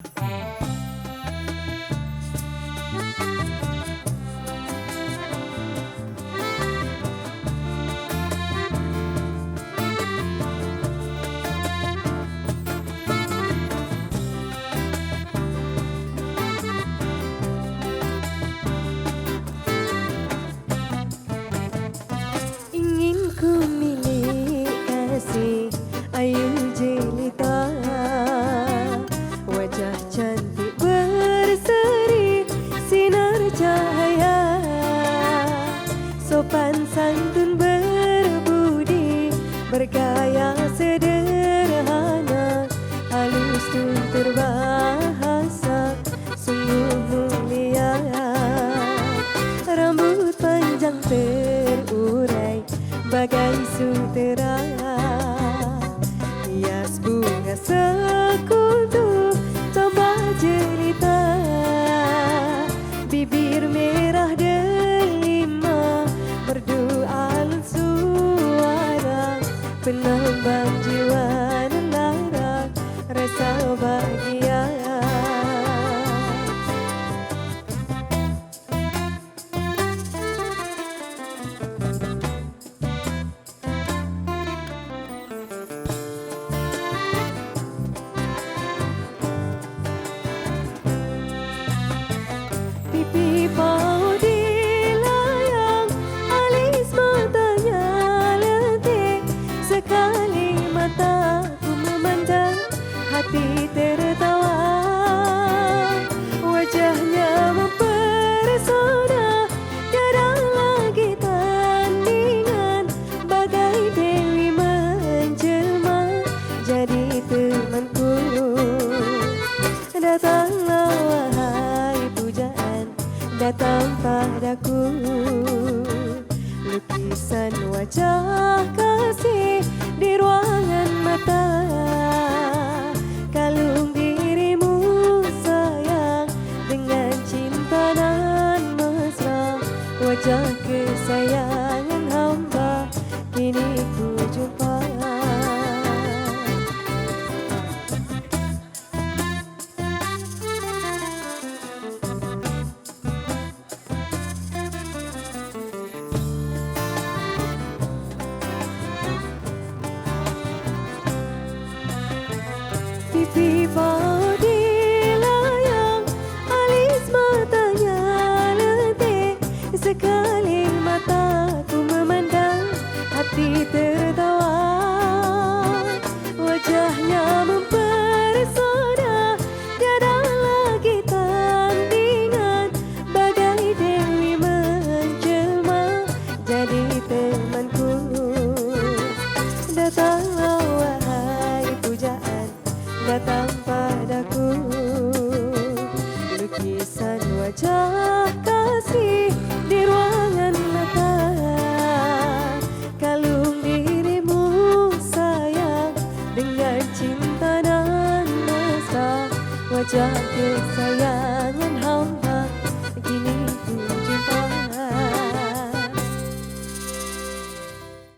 Bye. Bergaya sederhana Halus tuh terbahasa Sungguh mulia. Rambut panjang terurai Bagai sutera Hias bunga sekutu love about you Hati tertawa. Wajahnya mempesona Tiada lagi tandingan. Bagai Dewi menjelma Jadi temanku. Datanglah wahai pujaan Datang padaku. Lukisan wajah kasih Wajah kesayangan hamba Kini 嫁给谁